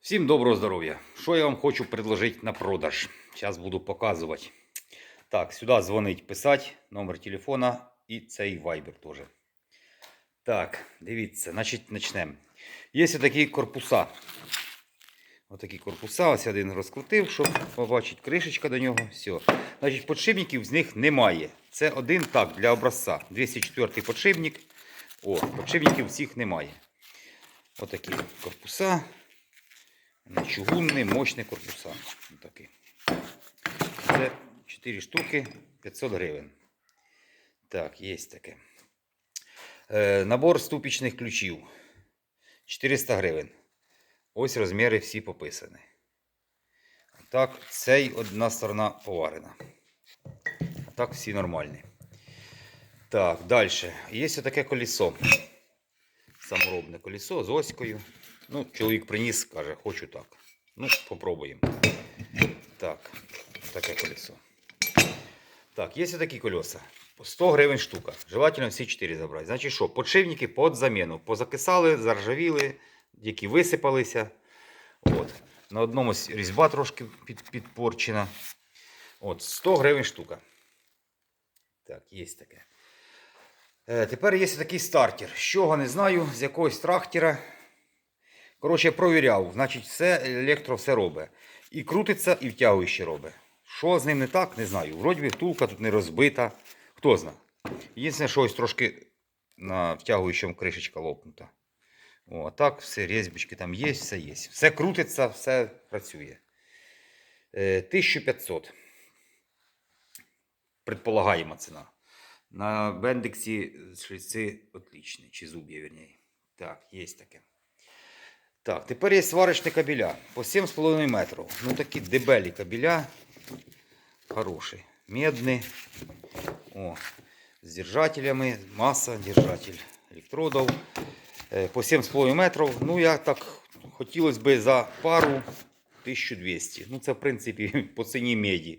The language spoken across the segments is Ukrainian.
Всім доброго здоров'я! Що я вам хочу предложити на продаж? Зараз буду показувати. Так, сюди дзвонить, писати, номер телефона і цей вайбер теж. Так, дивіться, значить почнемо. Є такі корпуса. Отакі корпуса, ось один розкрутив, щоб побачити кришечка до нього. Все. Значить, подшипників з них немає. Це один так, для образця. 204 подшипник. О, подшипників всіх немає. Отакі корпуса. На чугунні, мощні корпуса. Отакі. Це 4 штуки 500 гривень. Так, є таке. Е, набор ступічних ключів 400 гривень. Ось розміри всі пописані. Так, цей одна сторона поварена. Так всі нормальні. Так, далі. Є таке колесо. Саморобне колесо з оською. Ну, чоловік приніс, каже, хочу так. Ну, попробуємо. Так, таке колесо. Так, є такі колеса. 100 гривень штука. Желательно всі 4 забрати. Значить що, подшипники під заміну. Позакисали, заржавіли, які висипалися. От. На одному різьба трошки під, підпорчена. От, 100 гривень штука. Так, є таке. Е, тепер є такий стартер. З чого не знаю, з якогось трактора. Коротше, провіряв. Значить, все електро все робить. І крутиться, і втягуючи робить. Що з ним не так, не знаю. Вроді втулка тут не розбита. Хто знає. Єдине, що ось трошки на втягуючому кришечка лопнута. О, а так, все, різьбочки там є, все є. Все крутиться, все працює. Е, 1500. Предполагаємо ціна. На бендексі шліци отлічні, чи зуб'я, вірніше. Так, є таке. Так, тепер є сварочні кабеля по 7,5 метрів. Ну такі дебелі кабеля. Хороші. Медні. О, з держателями. Маса, держатель електродів. Е, По 7,5 метрів. Ну, я так хотілося б за пару 1200. Ну, це, в принципі, по ціні меді,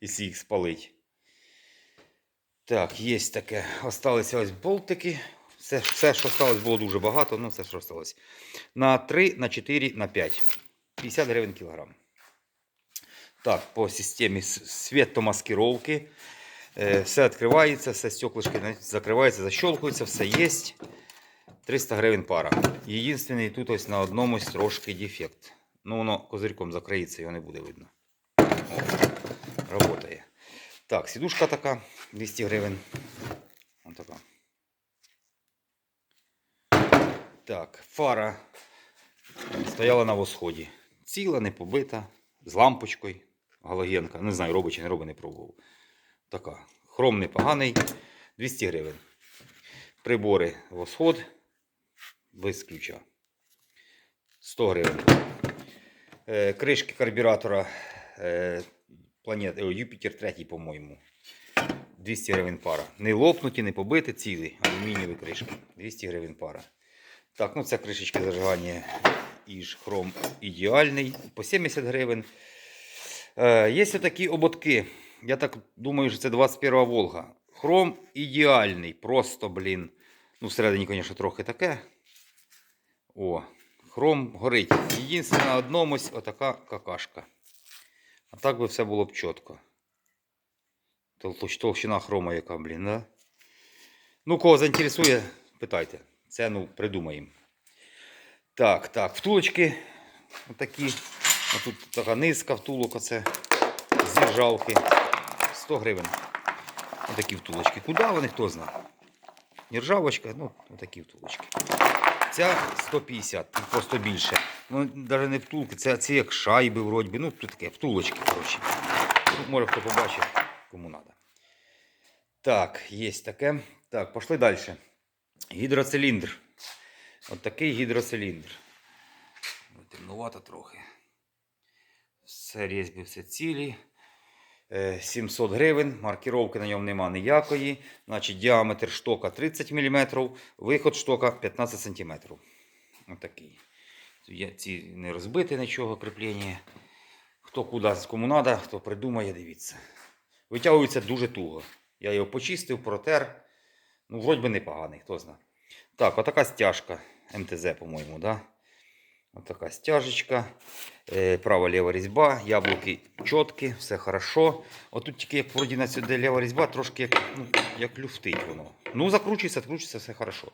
якщо їх спалити. Так, є таке. Осталися ось болтики. Все, все, що осталось, було дуже багато. Ну, все, що осталось. На 3, на 4, на 5. 50 гривень кілограм. Так, по системі світомаскировки. Е, все відкривається, все стеклышки на- закриваються, защелкуються, все є. 300 гривень пара. Єдиний тут ось на одному трошки дефект. Ну, воно козирьком закриється, його не буде видно. О, Работає. Так, сідушка така 200 гривень. Ось така. Так, фара стояла на восході. Ціла, не побита, з лампочкою. Галогенка. Не знаю, робить чи не робить, не пробував. Така. Хром непоганий. 200 гривень. Прибори восход. Без ключа. 100 гривень. Е, кришки карбюратора е, планет, е, Юпітер 3, по-моєму. 200 гривень пара. Не лопнуті, не побиті, цілі. Алюмінієві кришки. 200 гривень пара. Так, ну це кришечка зажигання Іж хром ідеальний. По 70 гривень. Е, є такі ободки. Я так думаю, що це 21 Волга. Хром ідеальний. Просто, блін. Ну, всередині, звісно, трохи таке. О, хром горить. Єдине на одному отака какашка. А так би все було б чітко. Толщина хрома яка, блін, да? Ну, кого заінтересує, питайте. Це, ну, придумаємо. Так, так, втулочки отакі. Тут така низка втулок, оце з держалки. 100 гривень. Отакі втулочки. Куди вони, хто знає? Нержавочка, ну, отакі втулочки. Ця 150, просто більше. Ну, навіть не втулки, це, це як шайби вроді. Ну, тут таке, втулочки, коротше. Ну, може хто побачив, кому треба. Так, є таке. Так, пішли далі. Гідроциліндр. От такий гідроциліндр. Ну, Темнувато трохи. Все різьби, все цілі. Е, 700 гривень. Маркіровки на ньому нема ніякої. Значить, діаметр штока 30 мм, виход штока 15 см. Отакий. Є ці не розбите нічого кріплення. Хто куди, кому треба, хто придумає, дивіться. Витягується дуже туго. Я його почистив, протер. Ну, вроді би непоганий, хто знає. Так, отака стяжка МТЗ, по-моєму, да? Ось така стяжечка. Е, права ліва різьба, яблуки чіткі, все хорошо. Отут тільки як вроді на сюди ліва різьба, трошки як, ну, як люфтить воно. Ну, закручується, закручується, все хорошо.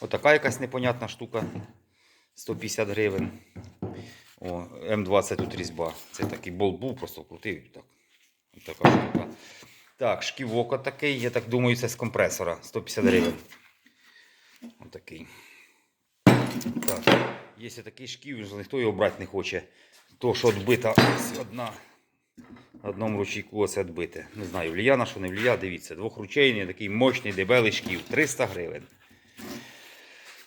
Отака якась непонятна штука. 150 гривень. О, М20 тут різьба. Це такий болт був, просто вкрутив. і Так. Ось така штука. Так, шківок отакий, я так думаю, це з компресора. 150 гривень. Отакий. Так. Є такий шків, ніхто його брати не хоче. То, що відбита одна. На одному ручейку оце відбите. Не знаю, влія на що не влія, дивіться. Двохручейний, такий мощний дебелий шків. 300 гривень.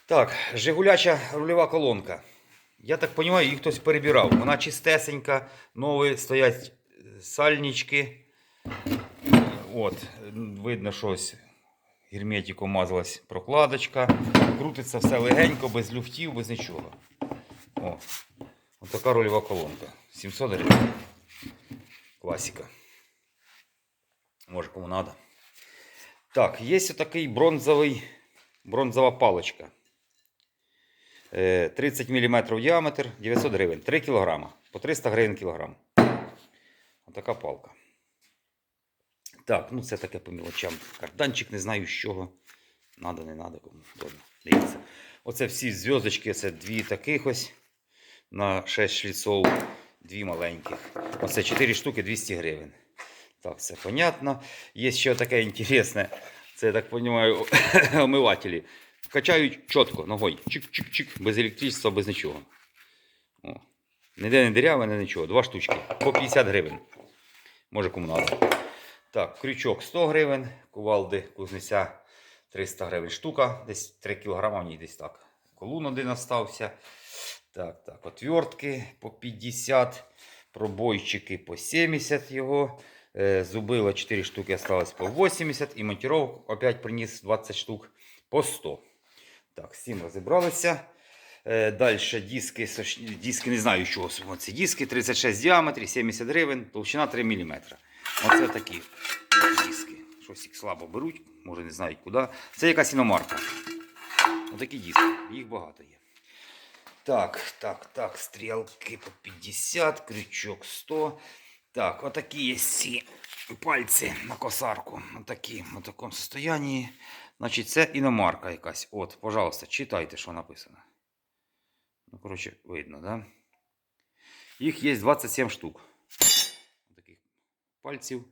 Так, Жигуляча рульова колонка. Я так розумію, її хтось перебирав. Вона чистесенька, нові стоять сальнички. От, видно, щось герметиком мазалась прокладочка. Крутиться все легенько, без люфтів, без нічого. О, от така рульова колонка. 700 гривень. Класика. Може кому надо. Так, є такий бронзовий, бронзова паличка. Е, 30 мм діаметр, 900 гривень. 3 кг. По 300 гривень кілограм. Отака палка. Так, ну це таке по мілочам. Карданчик не знаю з чого. Надо, не надо, кому. Ладно, дивіться. Оце всі зв'язочки, це дві таких ось на 6 шліцов, дві маленьких. Оце 4 штуки 200 гривень. Так, все понятно. Є ще таке інтересне. Це, я так розумію, омивателі. Качають чітко ногою. Чик-чик-чик, без електричества, без нічого. О. Ніде не диряве, не нічого. Два штучки. По 50 гривень. Може кому надо. Так, крючок 100 гривень, кувалди кузнеця 300 гривень штука, десь 3 кг в ній десь так. Колун один остався. Так, так, отвертки по 50, пробойчики по 70 його. Е, Зубило 4 штуки осталось по 80 і монтировок опять приніс 20 штук по 100. Так, з цим розібралися. Е, Далі диски, диски, не знаю, чого ці диски, 36 діаметрів, 70 гривень, толщина 3 мм. Оце такі диски. Щось їх слабо беруть, може не знають куди. Це якась іномарка. Отакі диски, їх багато є. Так, так, так, стрілки по 50, крючок 100. Так, отакі є ці пальці на косарку. Отакі, в такому состоянні. Значить, це іномарка якась. От, пожалуйста, читайте, що написано. Ну, коротше, видно, да? Їх є 27 штук. Пальців.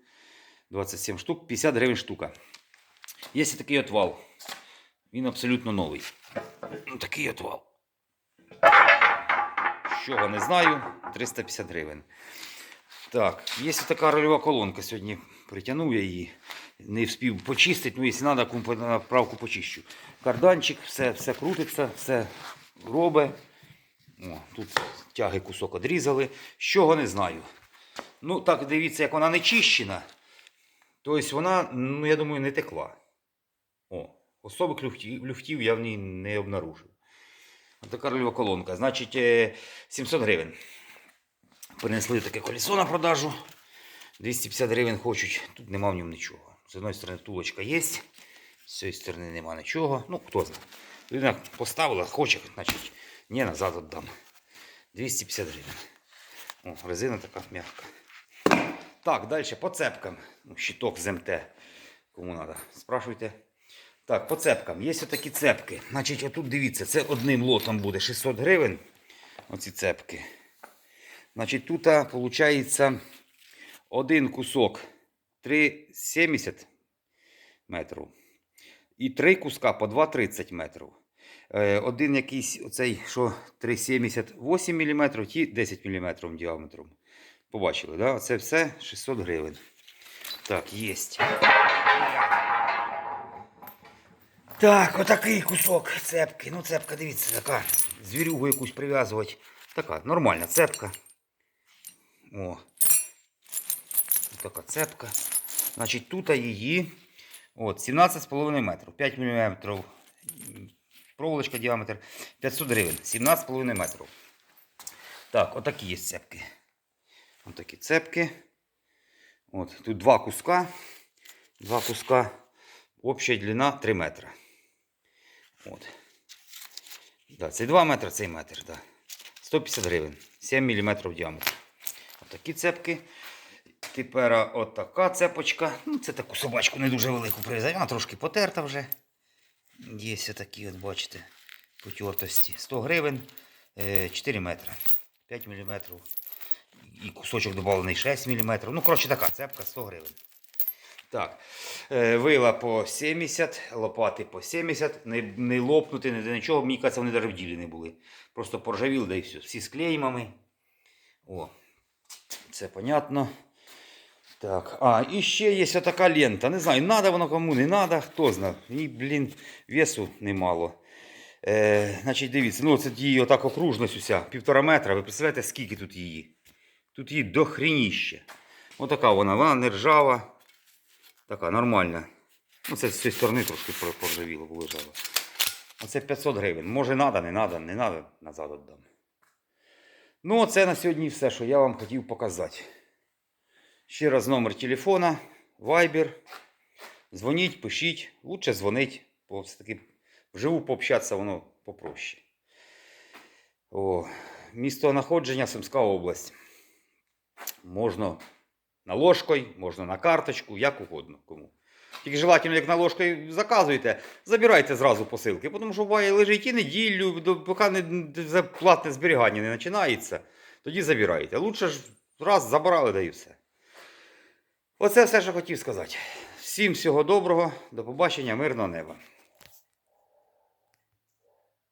27 штук, 50 гривень штука. Є такий от вал. Він абсолютно новий. Ну, Такий от вал. Чого не знаю, 350 гривень. Так, є така рольова колонка. Сьогодні притягнув я її. Не встиг почистити, ну якщо треба, кому на правку почищу. Карданчик, все, все крутиться, все робить. О, тут тяги кусок одрізали. З чого не знаю. Ну, так дивіться, як вона не чищена. Тобто вона, ну, я думаю, не текла. О, особих люфтів, люфтів я в ній не обнаружив. Така рольова колонка. Значить, е, 700 гривень. Принесли таке колесо на продажу. 250 гривень хочуть. Тут нема в ньому нічого. З одної сторони втулочка є, з цієї сторони нема нічого. Ну, хто знає. Людина поставила, хоче, значить, ні, назад віддам. 250 гривень. О, резина така м'яка. Так, далі по цепкам. Ну, щиток з МТ. Кому треба, спрашуйте. Так, по цепкам. Є отакі цепки. Значить, отут дивіться, це одним лотом буде 600 гривень. Оці цепки. Значить, тут виходить один кусок 3,70 метрів. І три куска по 2,30 метрів. Е, Один якийсь оцей, що 3,78 мм, ті 10 мм діаметром. Побачили, да? Це все 600 гривень. Так, єсть. Так, отакий кусок цепки. Ну, цепка, дивіться, така. Звірюгу якусь прив'язувати. Така нормальна цепка. О. Така цепка. Значить, тут її от, 17,5 метрів. 5 мм. Проволочка діаметр 500 гривень. 17,5 метрів. Так, отакі є цепки. Отакі цепки. От, тут два куска. Два куска. Обща длина 3 метри. От. Да, це 2 метри, цей метр. Да. 150 гривень. 7 мм діаметр. Отакі цепки. Тепер отака цепочка. Ну, це таку собачку не дуже велику привезли. Вона трошки потерта вже. Є такі, от бачите, потертості. 100 гривень, е, 4 метри. 5 мм. І кусочок доданий 6 мм. Ну, коротше, така цепка 100 гривень. Так. Е, Вила по 70, лопати по 70, не, не лопнути, не нічого. Мені кажеться, вони навіть в ділі не були. Просто поржавіли, да і все. Всі з клеймами. О, це понятно. Так, а, і ще є така лента. Не знаю, надо воно кому, не надо, хто знає. І, блін, весу немало. Е, значить, дивіться, ну це її отак окружність уся, півтора метра. Ви представляєте, скільки тут її? Тут її дохреніще. Отака вона, вона не ржава. Така нормальна. Ну, це з цієї сторони трошки поржавіло, лежало. Оце 500 гривень. Може, надо, не надо, не надо, назад віддам. Ну, це на сьогодні все, що я вам хотів показати. Ще раз номер телефона, Viber. Дзвоніть, пишіть. Лучше дзвонить, бо все-таки вживу пообщатися воно попроще. О, місто знаходження Сумська область. Можна на ложкою, можна на карточку, як угодно кому. Тільки желательно, як на ложкою заказуєте, забирайте зразу посилки, тому що буває лежить і неділю, поки не, не- платне зберігання не починається, тоді забирайте. Лучше ж раз забрали, да і все. Оце все, що хотів сказати. Всім всього доброго, до побачення, мирного неба.